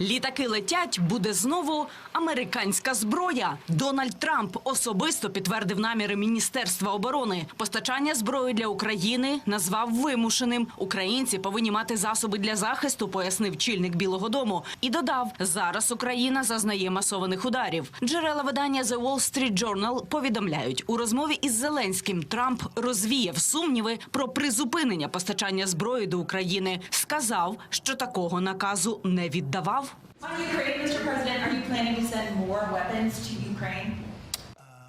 Літаки летять, буде знову американська зброя. Дональд Трамп особисто підтвердив наміри Міністерства оборони. Постачання зброї для України назвав вимушеним. Українці повинні мати засоби для захисту, пояснив чільник Білого Дому. І додав: зараз Україна зазнає масованих ударів. Джерела видання The Wall Street Journal повідомляють у розмові із Зеленським. Трамп розвіяв сумніви про призупинення постачання зброї до України. Сказав, що такого наказу не віддавав.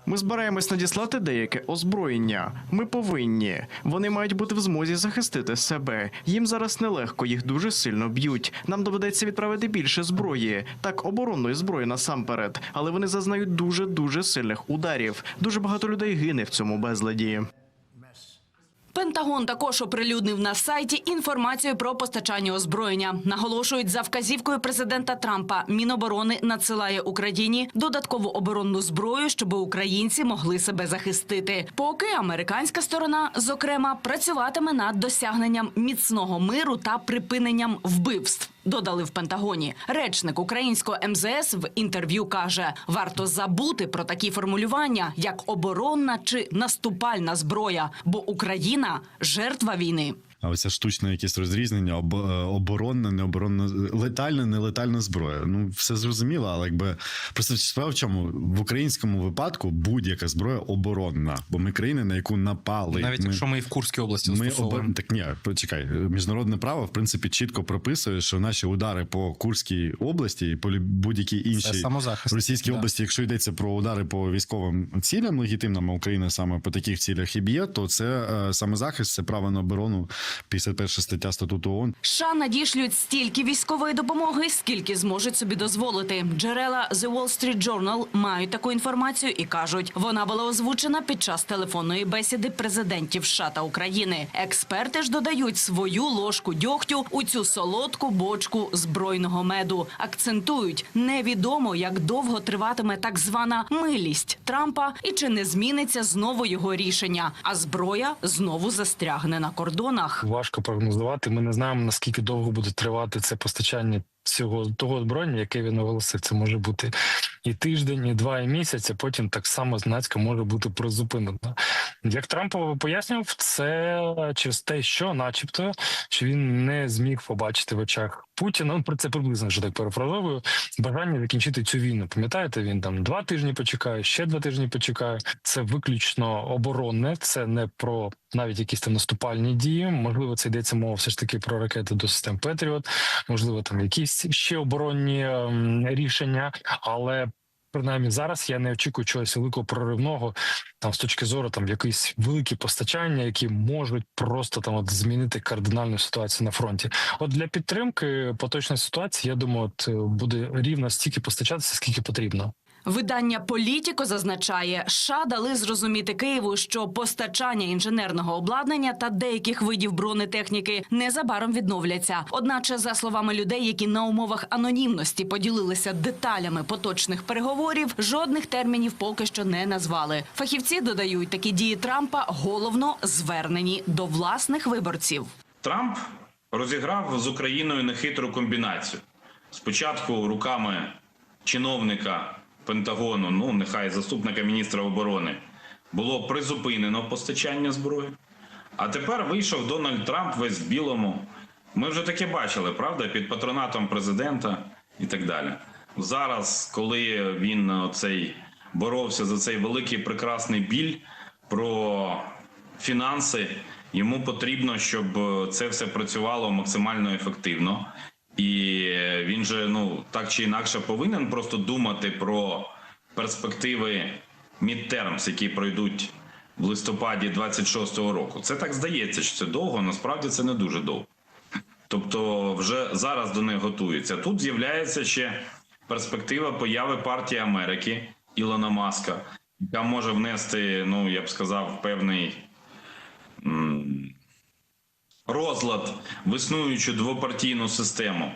Ми збираємось надіслати деяке озброєння. Ми повинні. Вони мають бути в змозі захистити себе. Їм зараз нелегко, їх дуже сильно б'ють. Нам доведеться відправити більше зброї, так оборонної зброї насамперед. Але вони зазнають дуже дуже сильних ударів. Дуже багато людей гине в цьому безладі. Пентагон також оприлюднив на сайті інформацію про постачання озброєння. Наголошують за вказівкою президента Трампа. Міноборони надсилає Україні додаткову оборонну зброю, щоб українці могли себе захистити. Поки американська сторона, зокрема, працюватиме над досягненням міцного миру та припиненням вбивств. Додали в Пентагоні. Речник українського МЗС в інтерв'ю каже: варто забути про такі формулювання, як оборонна чи наступальна зброя, бо Україна жертва війни. А оця штучне якесь розрізнення, об, е, оборонна, необоронна, летальна, нелетальна зброя. Ну, все зрозуміло, але якби просто справа в чому в українському випадку будь-яка зброя оборонна, бо ми країна, на яку напали. Навіть ми, якщо ми і в Курській області ми обор... так ні, почекай, міжнародне право в принципі чітко прописує, що наші удари по Курській області і по будь-якій іншій російській Да. області, якщо йдеться про удари по військовим цілям легітимним, а Україна саме по таких цілях і б'є, то це е, самозахист, це право на оборону, 51 стаття статуту ООН. США надішлють стільки військової допомоги, скільки зможуть собі дозволити. Джерела The Wall Street Journal мають таку інформацію і кажуть, вона була озвучена під час телефонної бесіди президентів США та України. Експерти ж додають свою ложку дьогтю у цю солодку бочку збройного меду. Акцентують, невідомо, як довго триватиме так звана милість Трампа і чи не зміниться знову його рішення. А зброя знову застрягне на кордонах. Важко прогнозувати. Ми не знаємо наскільки довго буде тривати це постачання цього того озброєння, яке він оголосив. Це може бути і тиждень, і два, і місяць. а Потім так само знацька може бути призупинено. Як Трамп пояснював, це через те, що, начебто, що він не зміг побачити в очах Путіна. Ну, про це приблизно що так перефразовую. Бажання закінчити цю війну. Пам'ятаєте, він там два тижні почекає, ще два тижні почекає. Це виключно оборонне, це не про навіть якісь там наступальні дії. Можливо, це йдеться мова все ж таки про ракети до систем Петріот, можливо, там якісь ще оборонні ем, рішення, але. Принаймні зараз я не очікую чогось великого проривного там з точки зору там якісь великі постачання, які можуть просто там от змінити кардинальну ситуацію на фронті. От для підтримки поточної ситуації, я думаю, от е, буде рівно стільки постачатися, скільки потрібно. Видання Політіко зазначає, США дали зрозуміти Києву, що постачання інженерного обладнання та деяких видів бронетехніки незабаром відновляться. Одначе, за словами людей, які на умовах анонімності поділилися деталями поточних переговорів, жодних термінів поки що не назвали. Фахівці додають, такі дії Трампа головно звернені до власних виборців. Трамп розіграв з Україною нехитру комбінацію. Спочатку руками чиновника Пентагону, ну нехай заступника міністра оборони, було призупинено постачання зброї. А тепер вийшов Дональд Трамп весь в білому. Ми вже таке бачили, правда, під патронатом президента і так далі. Зараз, коли він оцей боровся за цей великий прекрасний біль про фінанси, йому потрібно, щоб е, це все працювало максимально ефективно. І він же ну так чи інакше повинен просто думати про перспективи midterms, які пройдуть в листопаді 26-го року. Це так здається, що це довго, насправді це не дуже довго. Тобто, вже зараз до них готуються. Тут з'являється ще перспектива появи партії Америки Ілона Маска, яка може внести, ну я б сказав, певний розлад в існуючу двопартійну систему.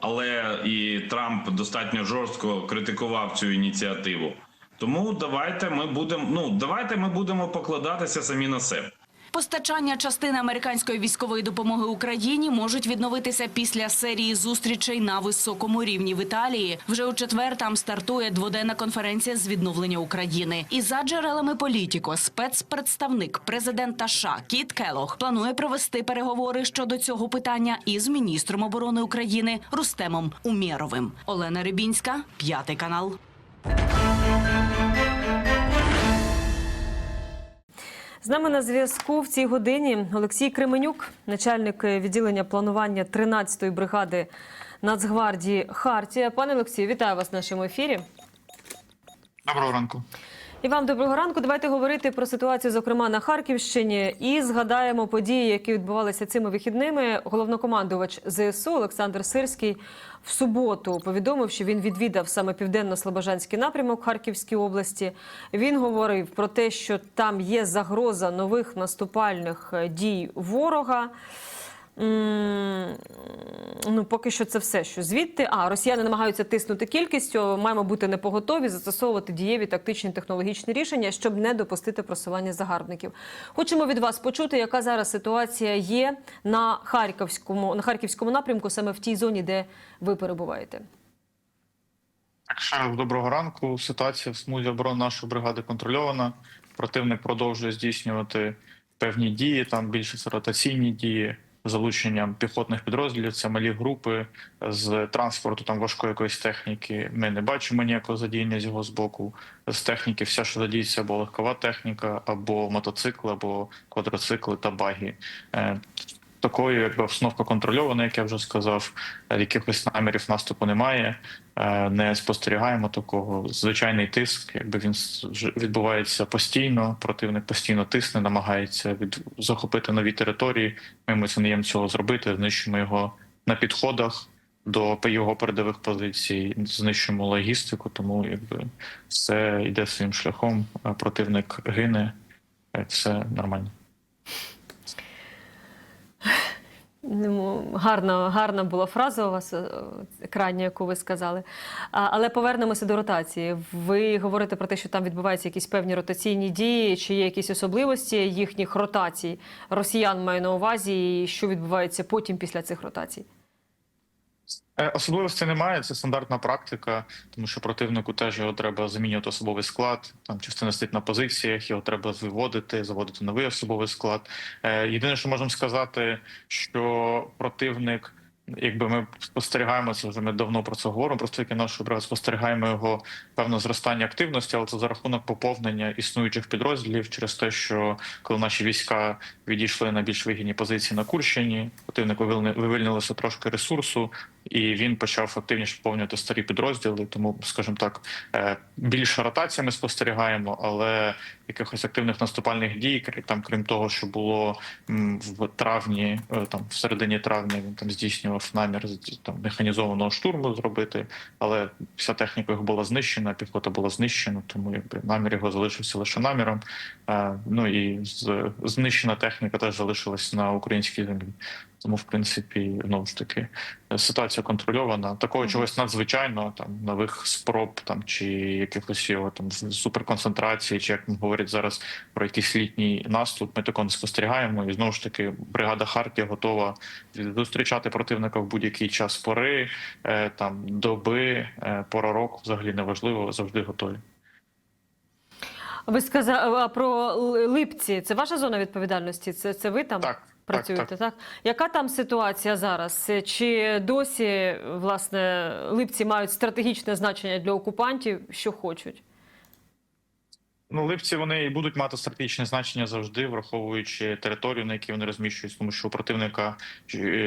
Але і Трамп достатньо жорстко критикував цю ініціативу. Тому давайте ми будемо. Ну давайте ми будемо покладатися самі на себе. Постачання частини американської військової допомоги Україні можуть відновитися після серії зустрічей на високому рівні в Італії. Вже у четвер там стартує дводенна конференція з відновлення України. І за джерелами політіко, спецпредставник президента США Кіт Келох планує провести переговори щодо цього питання із міністром оборони України Рустемом Умєровим. Олена Рибінська, п'ятий канал. З нами на зв'язку в цій годині Олексій Кременюк, начальник відділення планування 13-ї бригади Нацгвардії Хартія. Пане Олексію, вітаю вас в нашому ефірі. Доброго ранку. І вам доброго ранку. Давайте говорити про ситуацію, зокрема на Харківщині, і згадаємо події, які відбувалися цими вихідними. Головнокомандувач ЗСУ Олександр Сирський в суботу повідомив, що він відвідав саме південно-слобожанський напрямок Харківській області. Він говорив про те, що там є загроза нових наступальних е, дій ворога. Ну, поки що це все, що звідти. А росіяни намагаються тиснути кількістю. Маємо бути непоготові, застосовувати дієві тактичні технологічні рішення, щоб не допустити просування загарбників. Хочемо від вас почути, яка зараз ситуація є на харківському на харківському напрямку, саме в тій зоні, де ви перебуваєте. Доброго ранку. Ситуація в смузі оборони нашої бригади контрольована. Противник продовжує здійснювати певні дії, там більше ротаційні дії залученням піхотних підрозділів. Це малі групи з транспорту, там важкої якоїсь техніки. Ми не бачимо ніякого задіяння з його з боку. З техніки, все, що задіється, або легкова техніка, або мотоцикли, або квадроцикли та баги. Такою, якби обстановка контрольована, як я вже сказав, Е, якихось намірів наступу немає. Е, Не спостерігаємо такого. Звичайний тиск, якби він відбувається постійно. Противник постійно тисне, намагається від захопити нові території. Ми даємо цього зробити. Знищуємо його на підходах до його передових позицій, знищуємо логістику. Тому якби все йде своїм шляхом. Противник гине, е, все нормально. Ну, гарна, гарна була фраза у вас е, крайня, яку ви сказали. Але повернемося до ротації. Ви говорите про те, що там відбуваються якісь певні ротаційні дії, чи є якісь особливості їхніх ротацій. Росіян маю на увазі, і що відбувається потім після цих ротацій. Е, Особливостей немає, це стандартна практика, тому що противнику теж його треба замінювати особовий склад. Там частина стоїть на позиціях, його треба виводити, заводити новий особовий склад. Е, Єдине, що можемо сказати, що противник. Якби ми спостерігаємо це вже ми давно про це говоримо. Просто і нашу бригаду спостерігаємо його певне зростання активності, але це за рахунок поповнення існуючих підрозділів через те, що коли наші війська відійшли на більш вигідні позиції на Курщині, противник вивільни- вивільнилося трошки ресурсу, і він почав активніше поповнювати старі підрозділи. Тому, скажімо так, е, більше ротація ми спостерігаємо, але якихось активних наступальних дій, там, крім того, що було в травні, е, там в середині травня він там здійснював намір там механізованого штурму зробити, але вся техніка його була знищена, піхота була знищена, тому якби намір його залишився лише наміром. Е, Ну і знищена техніка теж залишилась на українській землі. Тому, в принципі, знову ж таки, ситуація контрольована. Такого чогось надзвичайного, там нових спроб там чи якихось його там суперконцентрації, чи як говорять зараз про якийсь літній наступ. Ми такого не спостерігаємо. І знову ж таки, бригада Хартія готова зустрічати противника в будь-який час пори, е, там доби, е, пора року, взагалі неважливо, завжди готові. Ви сказали про Липці. Це ваша зона відповідальності? Це, це ви там? Так, Працюєте, так, так, Яка там ситуація зараз? Чи досі власне липці мають стратегічне значення для окупантів, що хочуть? Ну, липці вони і будуть мати стратегічне значення завжди, враховуючи територію, на якій вони розміщуються, тому що у противника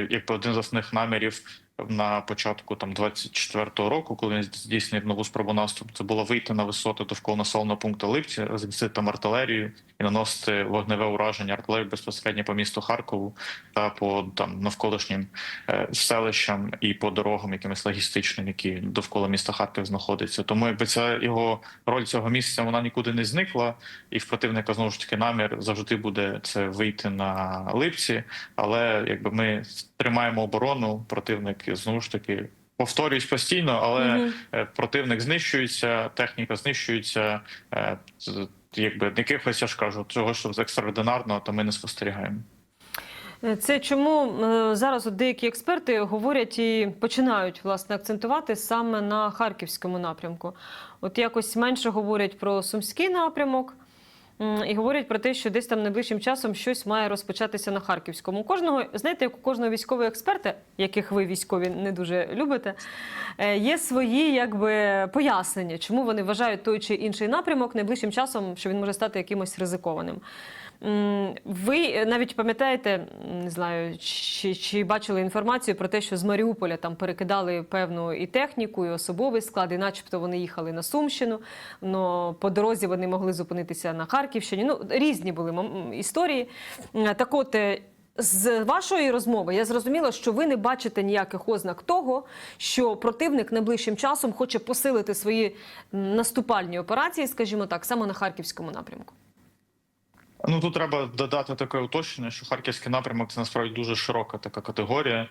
як один з основних намірів на початку там 24-го року, коли він здійснив нову спробу наступу, це було вийти на висоти довкола населеного пункту Липці, розмістити там артилерію і наносити вогневе ураження артилерії безпосередньо по місту Харкову та по там навколишнім е, селищам і по дорогам, якимось логістичним, які довкола міста Харків знаходяться. Тому якби це його роль цього місця вона нікуди не зникла, і в противника знову ж таки намір завжди буде це вийти на липці. Але якби ми тримаємо оборону, противник знову ж таки. Повторююсь постійно, але е, противник знищується, техніка знищується, е, якби якихось я ж кажу, цього що екстраординарного, то ми не спостерігаємо. Це чому е, зараз деякі експерти говорять і починають власне акцентувати саме на харківському напрямку. От якось менше говорять про сумський напрямок. І говорять про те, що десь там найближчим часом щось має розпочатися на харківському. Кожного, знаєте, як у кожного військового експерта, яких ви військові не дуже любите, е, є свої якби пояснення, чому вони вважають той чи інший напрямок найближчим часом, що він може стати якимось ризикованим. Ви е, навіть пам'ятаєте, не знаю, чи, чи бачили інформацію про те, що з Маріуполя там перекидали певну і техніку, і особовий склад, і начебто вони їхали на Сумщину. Но по дорозі вони могли зупинитися на Харківщині. Ну, різні були історії. Так от. е, З вашої розмови я зрозуміла, що ви не бачите ніяких ознак того, що противник найближчим часом хоче посилити свої наступальні операції, скажімо так, саме на харківському напрямку. Ну тут треба додати таке уточнення, що харківський напрямок це насправді дуже широка така категорія,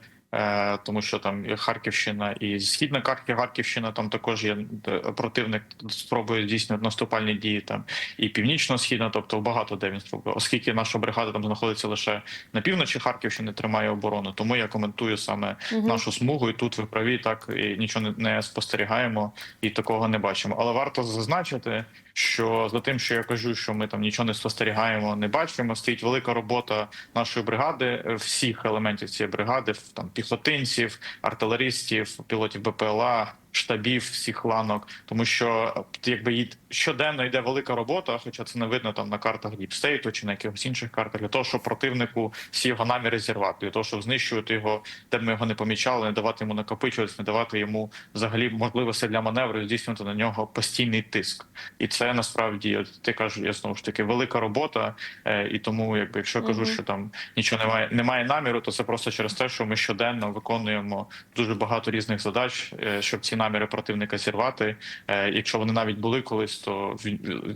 тому що там і Харківщина і східна Харків, Харківщина, там також є е, противник спробує здійснювати наступальні дії там і північно-східна, тобто багато де він спробує, оскільки наша бригада там знаходиться лише на півночі Харківщини, тримає оборону. Тому я коментую саме нашу смугу, і тут ви праві, так і нічого не, не спостерігаємо і такого не бачимо. Але варто зазначити, що за тим, що я кажу, що ми там нічого не спостерігаємо, не бачимо, стоїть велика робота нашої бригади, е, всіх елементів цієї бригади, там піхотинців, артилеристів, пілотів БПЛА. Штабів всіх ланок, тому що е, якби щоденно йде велика робота, хоча це не видно там на картах Діпстейту чи на якихось інших картах, для того, щоб противнику всі його наміри зірвати, для того, щоб знищувати його, де б ми його не помічали, не давати йому накопичуватися, не давати йому взагалі можливості для маневру, здійснювати на нього постійний тиск. І це насправді от ти кажеш, я знову ж таки велика робота. Е, і тому, якби якщо я кажу, що там нічого немає, немає наміру, то це просто через те, що ми щоденно виконуємо дуже багато різних задач, е, щоб ці наміри противника зірвати. Е, Якщо вони навіть були колись, то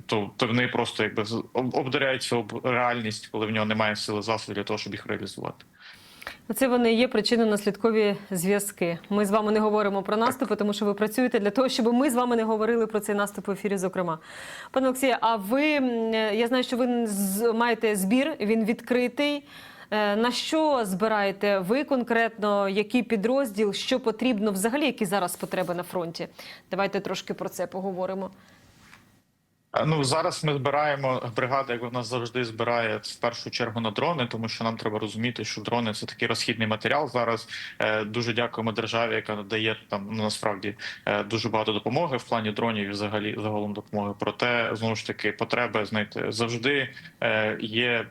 то, то вони просто якби обдаряються об реальність, коли в нього немає сили засобів для того, щоб їх реалізувати. Це вони є причинно-наслідкові зв'язки. Ми з вами не говоримо про наступи, тому що ви працюєте для того, щоб ми з вами не говорили про цей наступ в ефірі. Зокрема, пане Олексія, а ви я знаю, що ви маєте збір, він відкритий. Е, На що збираєте ви конкретно? Який підрозділ? Що потрібно взагалі? Які зараз потреби на фронті? Давайте трошки про це поговоримо. Ну зараз ми збираємо бригада, як в нас завжди збирає в першу чергу на дрони, тому що нам треба розуміти, що дрони це такий розхідний матеріал. Зараз Е, дуже дякуємо державі, яка надає там ну, насправді е, дуже багато допомоги в плані дронів і взагалі загалом допомоги. Проте знову ж таки потреби знаєте завжди є.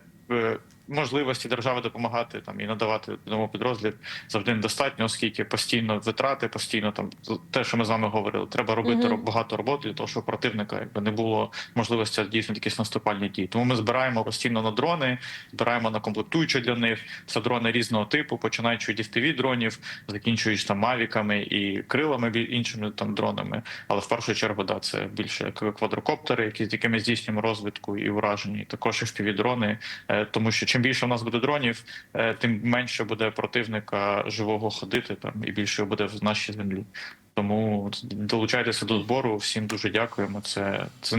Можливості держави допомагати там і надавати одному підрозділі завжди недостатньо, оскільки постійно витрати, постійно там те, що ми з вами говорили, треба робити Мгм. роб- багато роботи для того, щоб противника якби не було можливості здійснити якісь наступальні дії. Тому ми збираємо постійно на дрони, збираємо на комплектуючі для них. Це дрони різного типу, починаючи від fpv дронів, закінчуючи там мавіками і крилами іншими там дронами. Але в першу чергу, да, це більше як квадрокоптери, які з якими здійснюємо розвідку і ураження, і також fpv дрони. Е, Тому що чим більше в нас буде дронів, е, тим менше буде противника живого ходити там і більше буде в нашій землі. Тому долучайтеся до збору. Всім дуже дякуємо. Це це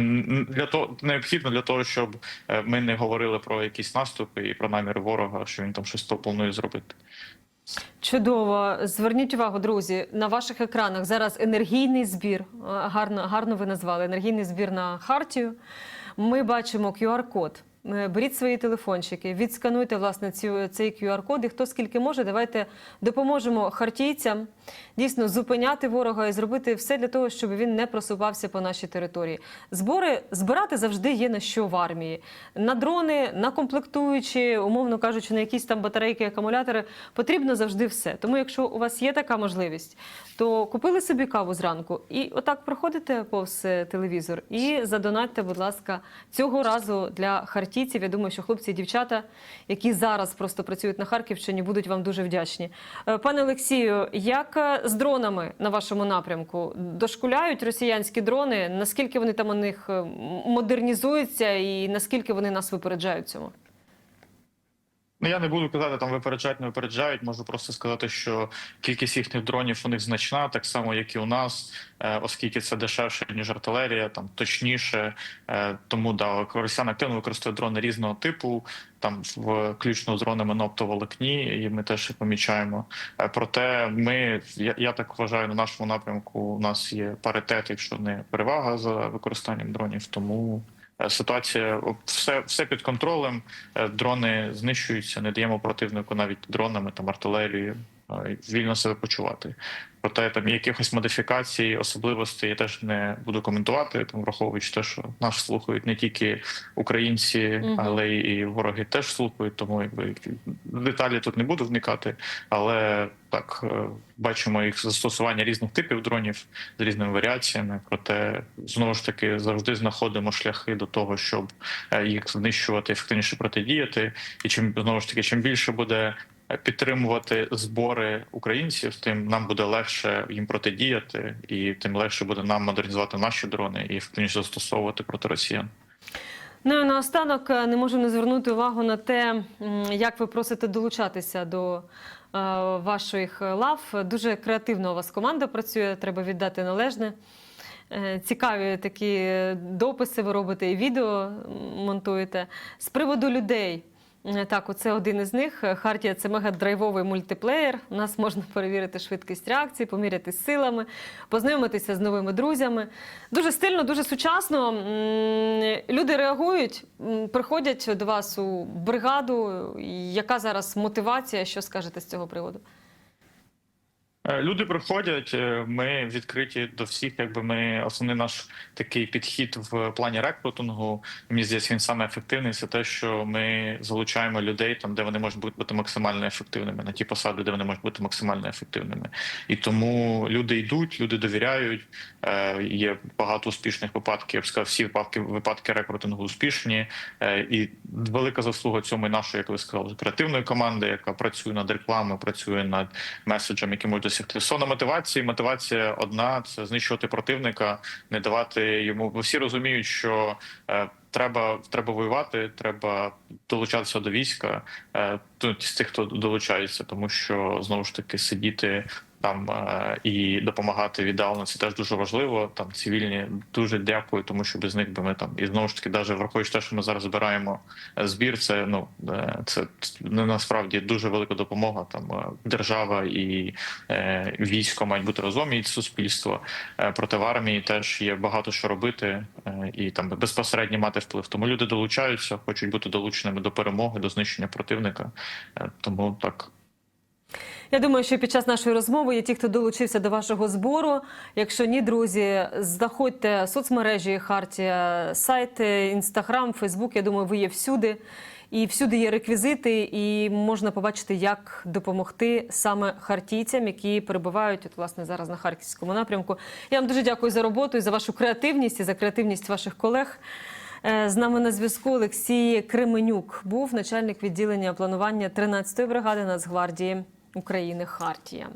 для того необхідно для того, щоб е, ми не говорили про якісь наступи і про наміри ворога, що він там щось то планує зробити. Чудово. Зверніть увагу, друзі, на ваших екранах зараз енергійний збір. Е, Гарно, гарно ви назвали енергійний збір на Хартію. Ми бачимо QR-код. Е, Беріть свої телефончики, відскануйте власне цю, цей QR-код. І хто скільки може, давайте допоможемо хартійцям дійсно зупиняти ворога і зробити все для того, щоб він не просувався по нашій території. Збори збирати завжди є на що в армії. На дрони, на комплектуючі, умовно кажучи, на якісь там батарейки, акумулятори потрібно завжди все. Тому, якщо у вас є така можливість, то купили собі каву зранку і отак проходите повз е, телевізор і задонатьте, будь ласка, цього разу для хартійців. Я думаю, що хлопці і дівчата, які зараз просто працюють на Харківщині, будуть вам дуже вдячні. Пане Олексію, як з дронами на вашому напрямку? Дошкуляють росіянські дрони? Наскільки вони там у них модернізуються і наскільки вони нас випереджають цьому? Ну, я не буду казати, там випереджають, не випереджають. Можу просто сказати, що кількість їхніх дронів у них значна, так само як і у нас, е, оскільки це дешевше ніж артилерія, там точніше. Е, Тому да, росіяни активно використовують дрони різного типу, там включно з дронами на оптоволокні, і ми теж помічаємо. Е, Проте ми, я, я так вважаю, на нашому напрямку у нас є паритет, якщо не перевага за використанням дронів. Тому ситуація о, все, все під контролем. Е, Дрони знищуються, не даємо противнику навіть дронами, там артилерією е, вільно себе почувати. Проте там якихось модифікацій, особливостей я теж не буду коментувати, там враховуючи те, що нас слухають не тільки українці, але і вороги теж слухають. Тому якби деталі тут не буду вникати. Але так е, бачимо їх застосування різних типів дронів з різними варіаціями. Проте знову ж таки завжди знаходимо шляхи до того, щоб е, їх знищувати, ефективніше протидіяти. І чим знову ж таки, чим більше буде підтримувати збори українців, тим нам буде легше їм протидіяти, і тим легше буде нам модернізувати наші дрони і ефективніше застосовувати проти росіян. Ну і наостанок е, не можу не звернути увагу на те, як ви просите долучатися до е, ваших лав. Дуже креативно у вас команда працює, треба віддати належне. Е, Цікаві такі дописи ви робите і відео монтуєте. З приводу людей. Е, Так, оце один із них. Хартія це мегадрайвовий мультиплеєр. У нас можна перевірити швидкість реакції, поміряти силами, познайомитися з новими друзями. Дуже стильно, дуже сучасно. Люди реагують, приходять до вас у бригаду. Яка зараз мотивація? Що скажете з цього приводу? Е, Люди приходять, е, ми відкриті до всіх. Якби ми основний наш такий підхід в плані рекрутингу. Мені здається, він саме ефективний. Це те, що ми залучаємо людей там, де вони можуть бути максимально ефективними, на ті посади, де вони можуть бути максимально ефективними. І тому люди йдуть, люди довіряють. Е, Є багато успішних випадків. Я б сказав, всі випадки випадки рекрутингу успішні. І велика заслуга цьому нашої, як ви сказали, креативної команди, яка працює над рекламою, працює над меседжем, які можуть досягти. Стосовно мотивації, мотивація одна це знищувати противника, не давати йому. Бо всі розуміють, що е, треба треба воювати, треба долучатися до війська. Е, тут з тих, хто долучається, тому що знову ж таки сидіти. Там е, і допомагати віддалено теж дуже важливо. Там цивільні дуже дякую, тому що без них би ми там і знову ж таки, навіть враховуючи те, що ми зараз збираємо е, збір, це ну е, це не насправді дуже велика допомога. Там держава і військо мають бути разом і суспільство. Проти в армії теж є багато що робити і там безпосередньо мати вплив. Тому люди долучаються, хочуть бути долученими до перемоги, до знищення противника. Тому так. Я думаю, що під час нашої розмови є ті, хто долучився до вашого збору. Якщо ні, друзі, заходьте в соцмережі Хартія, сайти, інстаграм, Фейсбук. Я думаю, ви є всюди. І всюди є реквізити, і можна побачити, як допомогти саме хартійцям, які перебувають от, власне зараз на харківському напрямку. Я вам дуже дякую за роботу і за вашу креативність і за креативність ваших колег. Е, З нами на зв'язку Олексій Кременюк був начальник відділення планування 13-ї бригади Нацгвардії України Хартія.